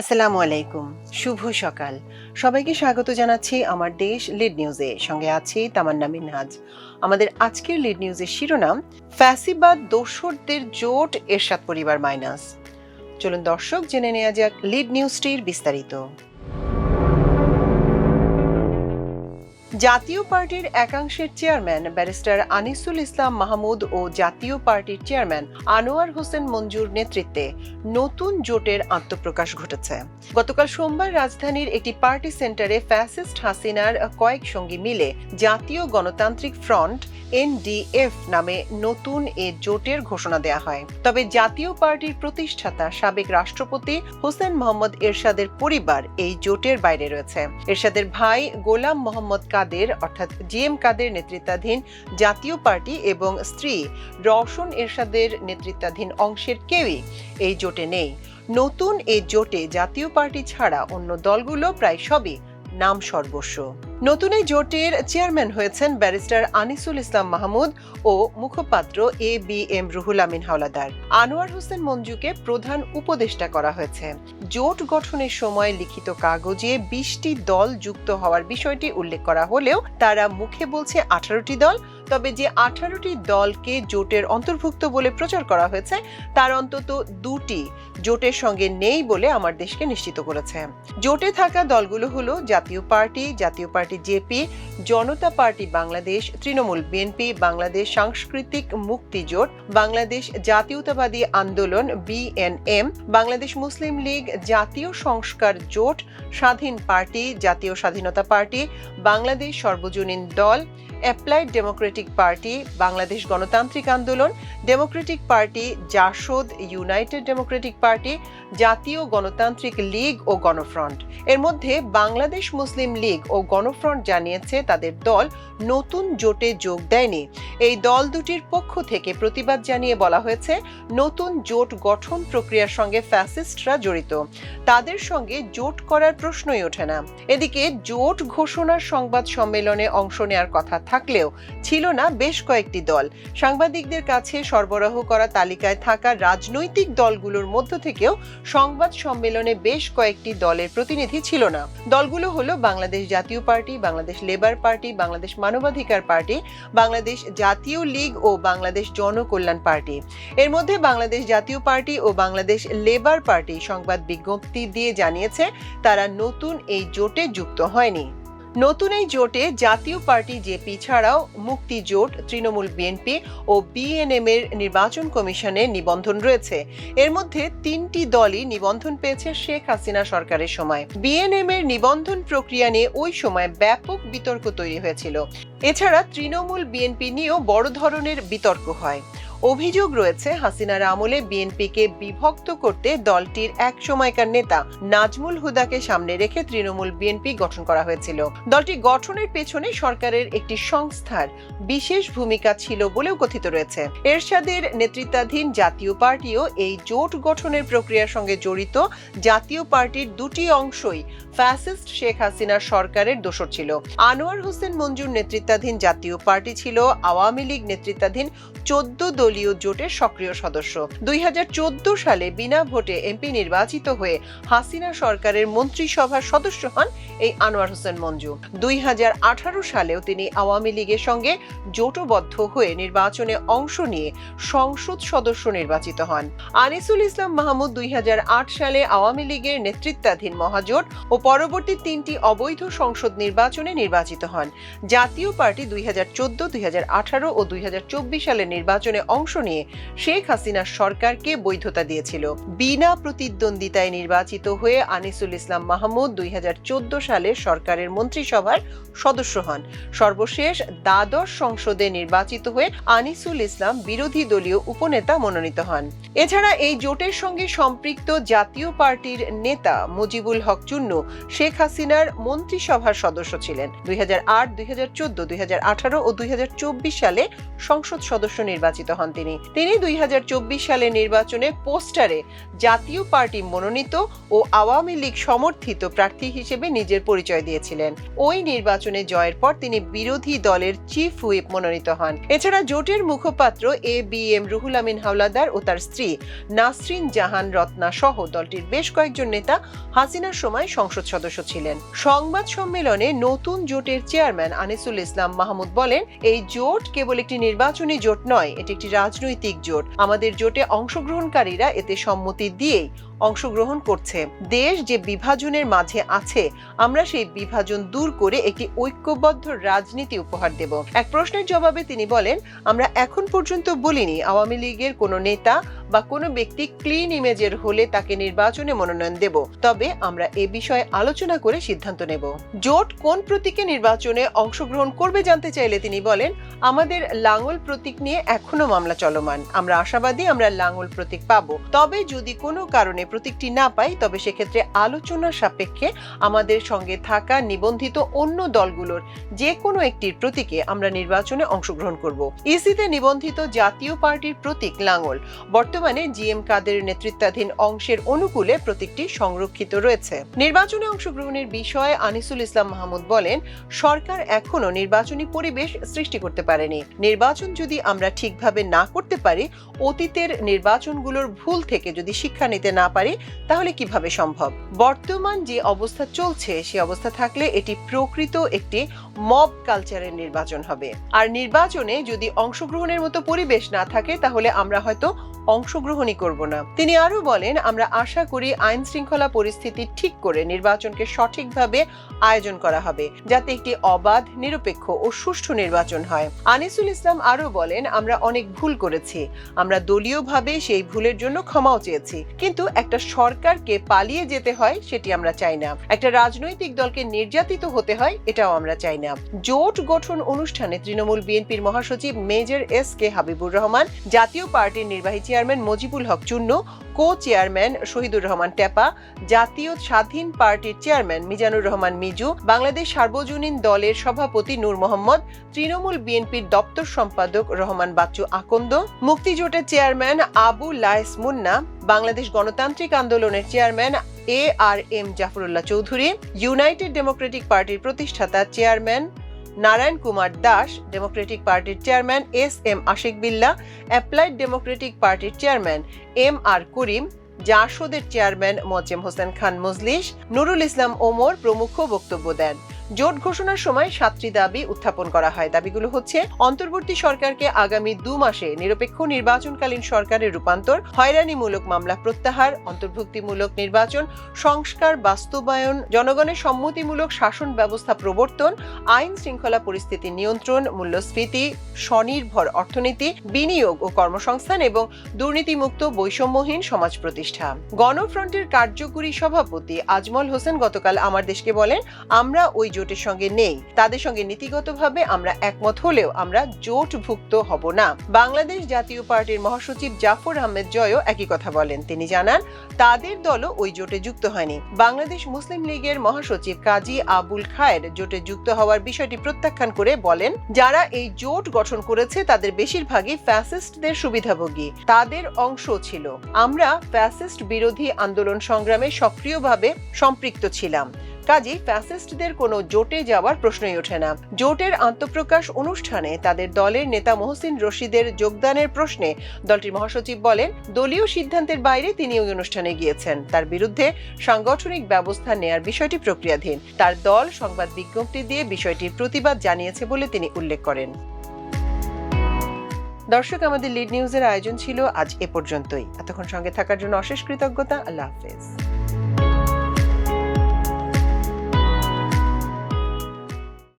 আসসালামু আলাইকুম, শুভ সকাল। সবাইকে স্বাগত জানাচ্ছি আমার দেশ লিড নিউজে। সঙ্গে আছি তামান্না মিনহাজ আমাদের আজকের লিড নিউজের শিরোনাম, ফ্যাসিবাদ দোসরদের জোট, এরশাদ পরিবার মাইনাস। চলুন দর্শক, জেনে নেওয়া যাক লিড নিউজটির বিস্তারিত। জাতীয় পার্টির একাংশের চেয়ারম্যান ব্যারিস্টার আনিসুল ইসলাম মাহমুদ ও জাতীয় পার্টির চেয়ারম্যান আনোয়ার হোসেন মঞ্জুর নেতৃত্বে নতুন জোটের আত্মপ্রকাশ ঘটেছে। গতকাল সোমবার রাজধানীর একটি পার্টি সেন্টারে ফ্যাসিস্ট হাসিনার কয়েক সঙ্গী মিলে জাতীয় গণতান্ত্রিক ফ্রন্ট এনডিএফ নামে নতুন এ জোটের ঘোষণা দেয়া হয়। তবে জাতীয় পার্টির প্রতিষ্ঠাতা সাবেক রাষ্ট্রপতি হোসেন মোহাম্মদ এরশাদের পরিবার এই জোটের বাইরে রয়েছে। এরশাদের ভাই গোলাম মোহাম্মদ কাদের, অর্থাৎ জিএম কাদের নেতৃত্বাধীন জাতীয় পার্টি এবং স্ত্রী রওশন এরশাদের নেতৃত্বাধীন অংশের কেউই এই জোটে নেই। নতুন এই জোটে জাতীয় পার্টি ছাড়া অন্য দলগুলো প্রায় সবই নাম সর্বস্ব। নতুন এই জোটের চেয়ারম্যান হয়েছেন ব্যারিস্টার আনিসুল ইসলাম মাহমুদ ও মুখপাত্র A B M Ruhul Amin Howlader. Anwar Hossain মঞ্জুকে প্রধান উপদেষ্টা করা হয়েছে। জোট গঠনের সময় লিখিত কাগজে বিশটি দল যুক্ত হওয়ার বিষয়টি উল্লেখ করা হলেও তারা মুখে বলছে আঠারোটি দল তবে যে আঠারোটি দলকে জোটের অন্তর্ভুক্ত বলে প্রচার করা হয়েছে, তার অন্তত দুটি জোটের সঙ্গে নেই বলে আমার দেশকে নিশ্চিত করেছে। জোটে থাকা দলগুলো হলো Jatiya party Jatiya party JP, Janata party Bangladesh, Trinamool BNP, Bangladesh Sanskritik Mukti Jote, Bangladesh জাতীয়তাবাদী আন্দোলন বিএনএম, বাংলাদেশ মুসলিম লীগ জাতীয় সংস্কার জোট, স্বাধীন পার্টি, জাতীয় স্বাধীনতা পার্টি, বাংলাদেশ সর্বজনীন দল applied Democratic party, Bangladesh Ganatantrik Andolan, democratic party, JASAD united democratic party, Jatiya Ganatantrik league ও গণফ্রন্ট। এর মধ্যে বাংলাদেশ মুসলিম লীগ ও গণফ্রন্ট জানিয়েছে তাদের দল নতুন জোটে যোগ দেয়নি। এই দল দুটির পক্ষ থেকে প্রতিবাদ জানিয়ে বলা হয়েছে, নতুন জোট গঠন প্রক্রিয়ার সঙ্গে ফ্যাসিস্টরা জড়িত। তাদের সঙ্গে জোট করার প্রশ্নই ওঠে না। এদিকে জোট ঘোষণার সংবাদ সম্মেলনে অংশ নেওয়ার কথা থাকলেও ছিল না বেশ কয়েকটি দল। সাংবাদিকদের কাছে সরবরাহ করা তালিকায় থাকা রাজনৈতিক দলগুলোর মধ্য থেকেও সংবাদ সম্মেলনে বেশ কয়েকটি দলের প্রতিনিধি ছিল না। দলগুলো হলো Bangladesh Jatiya party, Bangladesh labour party, Bangladesh Manabadhikar party, Bangladesh Jatiya league ও বাংলাদেশ জনকল্যাণ পার্টি। এর মধ্যে বাংলাদেশ জাতীয় পার্টি ও বাংলাদেশ লেবার পার্টি সংবাদ বিজ্ঞপ্তি দিয়ে জানিয়েছে, তারা নতুন এই জোটে যুক্ত হয়নি। নতুন এই জোটে জাতীয় পার্টি জেপি ছাড়াও মুক্তি জোট, তৃণমূল বিএনপি ও বিএনএম এর নির্বাচন কমিশনে নিবন্ধন রয়েছে। এর মধ্যে তিনটি দলই নিবন্ধন পেয়েছে শেখ হাসিনা সরকারের সময়। বিএনএম এর নিবন্ধন প্রক্রিয়া নিয়ে ওই সময় ব্যাপক বিতর্ক তৈরি হয়েছিল। এছাড়া তৃণমূল বিএনপি নিয়েও বড় ধরনের বিতর্ক হয়। অভিযোগ রয়েছে, হাসিনার আমলে বিএনপিকে বিভক্ত করতে দলটির এক সময়কার নেতা নাজমুল হুদাকে সামনে রেখে তৃণমূল বিএনপি গঠন করা হয়েছিল। দলটি গঠনের পেছনে সরকারের একটি সংস্থার বিশেষ ভূমিকা ছিল বলেও কথিত রয়েছে। এরশাদের নেতৃত্বাধীন জাতীয় পার্টিও এই জোট গঠনের প্রক্রিয়ার সঙ্গে জড়িত। জাতীয় পার্টির দুটি অংশই ফ্যাসিস্ট শেখ হাসিনার সরকারের দোসর ছিল। আনোয়ার হোসেন মঞ্জুর নেতৃত্বাধীন জাতীয় পার্টি ছিল। আওয়ামী লীগ নেতৃত্বাধীন চোদ্দ দলীয় জোটের সক্রিয় সদস্য। দুই সালে বিনা ভোটে এমপি নির্বাচিত হয়ে হাসিনা সরকারের মন্ত্রিসভার সদস্য হন এই আনোয়ার হোসেন মঞ্জু। দুই সালেও তিনি আওয়ামী লীগের সঙ্গে জোটবদ্ধ হয়ে নির্বাচনে অংশ নিয়ে সংসদ সদস্য নির্বাচিত হন। আনিসুল ইসলাম মাহমুদ দুই হাজার আট সালে আওয়ামী লীগের নেতৃত্বাধীন মহাজোট ও পরবর্তী তিনটি অবৈধ সংসদ নির্বাচনে নির্বাচিত হন। জাতীয় পার্টি দুই হাজার চোদ্দ, দুই হাজার আঠারো ও দুই হাজার চব্বিশ সালের নির্বাচনে অংশ নিয়ে শেখ হাসিনার সরকারকে বৈধতা দিয়েছিল। বিনা প্রতিদ্বন্দ্বিতায় নির্বাচিত হয়ে আনিসুল ইসলাম মাহমুদ দুই হাজার চোদ্দ সালে সরকারের মন্ত্রিসভার সদস্য হন। সর্বশেষ দ্বাদশ সংসদে নির্বাচিত হয়ে আনিসুল ইসলাম বিরোধী দলীয় উপনেতা মনোনীত হন। এছাড়া এই জোটের সঙ্গে সম্পৃক্ত জাতীয় পার্টির নেতা মুজিবুল হক চুন্নু শেখ হাসিনার মন্ত্রিসভার সদস্য ছিলেন। দুই হাজার আট, দুই হাজার চোদ্দ, দুই হাজার আঠারো ও দুই হাজার চব্বিশ সালে সংসদ সদস্য নির্বাচিত হন তিনি। তিনি দুই সালের নির্বাচনে পোস্টারে জাতীয় পার্টি মনোনীত ও আওয়ামী লীগ সমর্থিত প্রার্থী হিসেবে নিজের পরিচয় দিয়েছিলেন। ওই নির্বাচনে জয়ের পর তিনি বিরোধী দলের চিফ হুইপ মনোনীত হন। এছাড়া জোটের মুখপাত্র A B M Ruhul Amin Howlader ও তার স্ত্রী নাসরিন জাহান রত্না সহ দলটির বেশ কয়েকজন নেতা হাসিনার সময় সংসদ সদস্য ছিলেন। সংবাদ সম্মেলনে নতুন জোটের চেয়ারম্যান আনিসুল ইসলাম মাহমুদ বলেন, এই জোট কেবল একটি নির্বাচনী জোট নয়, এটি একটি রাজনৈতিক জোট। আমাদের জোটে অংশগ্রহণকারীরা এতে সম্মতি দিয়েই অংশগ্রহণ করছে। দেশ যে বিভাজনের মাঝে আছে, আমরা সেই বিভাজন দূর করে একটি ঐক্যবদ্ধ রাজনীতি উপহার দেব। এক প্রশ্নের জবাবে তিনি বলেন, আমরা এখন পর্যন্ত বলিনি, আওয়ামী লীগের কোনো নেতা বা কোনো ব্যক্তি ক্লিন ইমেজের হলে তাকে নির্বাচনে মনোনয়ন দেব। তবে আমরা এ বিষয়ে আলোচনা করে সিদ্ধান্ত নেব। জোট কোন প্রতীকে নির্বাচনে অংশগ্রহণ করবে জানতে চাইলে তিনি বলেন, আমাদের লাঙ্গল প্রতীক নিয়ে এখনও মামলা চলমান। আমরা আশাবাদী আমরা লাঙ্গল প্রতীক পাবো। তবে যদি কোনো কারণে প্রতীকটি না পাই, তবে সেক্ষেত্রে আলোচনা সাপেক্ষে আমাদের সঙ্গে থাকা নিবন্ধিত অন্য দলগুলোর যে কোনো একটির প্রতীকে আমরা নির্বাচনে অংশগ্রহণ করব। ইসিতে নিবন্ধিত জাতীয় পার্টির প্রতীক লাঙ্গল বর্তমানে জি এম কাদের নেতৃত্বাধীন অংশের অনুকূলে প্রতীকটি সংরক্ষিত রয়েছে। নির্বাচনে অংশগ্রহণের বিষয়ে আনিসুল ইসলাম মাহমুদ বলেন, সরকার এখনও নির্বাচনী পরিবেশ সৃষ্টি করতে পারেনি। নির্বাচন যদি আমরা ঠিকভাবে না করতে পারি, অতীতের নির্বাচনগুলোর ভুল থেকে যদি শিক্ষা নিতে না পারি, তাহলে কীভাবে সম্ভব? বর্তমান যে অবস্থা চলছে, সে অবস্থা থাকলে এটি প্রকৃত একটি মব কালচারের নির্বাচন হবে। আর নির্বাচনে যদি অংশগ্রহণের মতো পরিবেশ না থাকে, তাহলে আমরা হয়তো অংশগ্রহণই করব না। তিনি আরও বলেন, আমরা আশা করি আইন শৃঙ্খলা পরিস্থিতি ঠিক করে নির্বাচনকে সঠিকভাবে আয়োজন করা হবে, যাতে একটি অবাধ, নিরপেক্ষ ও সুষ্ঠু নির্বাচন হয়। আনিসুল ইসলাম আরও বলেন, আমরা অনেক ভুল করেছি। আমরা দলীয়ভাবে সেই ভুলের জন্য ক্ষমাও চেয়েছি। কিন্তু একটা সরকারকে পালিয়ে যেতে হয়, সেটি আমরা চাই না। একটা রাজনৈতিক দলকে নির্যাতিত হতে হয়, এটাও আমরা চাই না। জোট গঠন অনুষ্ঠানে তৃণমূল বিএনপির মহাসচিব major S K Habibur Rahman Jatiya পার্টির নির্বাহী chairman Mujibul Haque Chunnu co chairman Shahidur Rahman Tepa, Jatiya Swadhin পার্টির চেয়ারম্যান মিজানুর রহমান মিজু, বাংলাদেশ সার্বজনীন দলের সভাপতি নূর মোহাম্মদ, তৃণমূল বিএনপির দপ্তর সম্পাদক রহমান বাচ্চু আকন্দ, মুক্তিজোটের চেয়ারম্যান আবু লায়েস মুন্না, বাংলাদেশ গণতান্ত্রিক আন্দোলনের chairman A R M Zafrullah Chowdhury, united democratic পার্টির প্রতিষ্ঠাতা চেয়ারম্যান নারায়ণ কুমার দাস ডেমোক্রেটিক পার্টির chairman S M Ashik Billah applied democratic পার্টির চেয়ারম্যান এম আর করিম জাসদের চেয়ারম্যান মোচেম হোসেন খান মজলিস, নুরুল ইসলাম ওমর প্রমুখ বক্তব্য দেন। জোট ঘোষণার সময় সাতটি দাবি উত্থাপন করা হয়। দাবিগুলো হচ্ছে, অন্তর্বর্তী সরকারকে আগামী দু মাসে নিরপেক্ষ নির্বাচনকালীন সরকারের রূপান্তর, হয়রানিমূলক মামলা প্রত্যাহার, অন্তর্ভুক্তিমূলক নির্বাচন, সংস্কার, বাস্তবায়ন, জনগণের সম্মতিমূলক শাসন ব্যবস্থা প্রবর্তন, আইন শৃঙ্খলা পরিস্থিতি নিয়ন্ত্রণ, মূল্যস্ফীতি, স্বনির্ভর অর্থনীতি, বিনিয়োগ ও কর্মসংস্থান এবং দুর্নীতিমুক্ত বৈষম্যহীন সমাজ প্রতিষ্ঠা। গণফ্রন্টের কার্যকরী সভাপতি আজমল হোসেন গতকাল আমার দেশকে বলেন, আমরা ওই জোটের সঙ্গে নেই। তাদের সঙ্গে নীতিগতভাবে আমরা একমত হলেও আমরা জোটভুক্ত হব না। বাংলাদেশ জাতীয় পার্টির মহাসচিব জাফর আহমেদ জয়ও একই কথা বলেন। তিনি জানান, তাদের দলও ওই জোটে যুক্ত হয়নি। বাংলাদেশ মুসলিম লীগের মহাসচিব কাজী আবুল খায়ের জোটে যুক্ত হওয়ার বিষয়টি প্রত্যাখ্যান করে বলেন, যারা এই জোট গঠন করেছে তাদের বেশিরভাগই ফ্যাসিস্টদের সুবিধাভোগী। তাদের অংশ ছিল। আমরা ফ্যাসিস্ট বিরোধী আন্দোলন সংগ্রামে সক্রিয়ভাবে সম্পৃক্ত ছিলাম। কাজেই ফ্যাসিস্টদের কোনো জোটে যাওয়ার প্রশ্নই ওঠে না। জোটের আত্মপ্রকাশ অনুষ্ঠানে তাদের দলের নেতা মহসিন রশিদের যোগদানের প্রশ্নে দলটির মহাসচিব বলেন, দলীয় সিদ্ধান্তের বাইরে তিনি ওই অনুষ্ঠানে গিয়েছেন। তার বিরুদ্ধে সাংগঠনিক ব্যবস্থা নেয়ার বিষয়টি প্রক্রিয়াধীন। তার দল সংবাদ বিজ্ঞপ্তি দিয়ে বিষয়টির প্রতিবাদ জানিয়েছে বলে তিনি উল্লেখ করেন। দর্শক, আমাদের লিড নিউজের আয়োজন ছিল আজ এ পর্যন্তই। এতক্ষণ সঙ্গে থাকার জন্য অশেষ কৃতজ্ঞতা। আল্লাহ হাফেজ।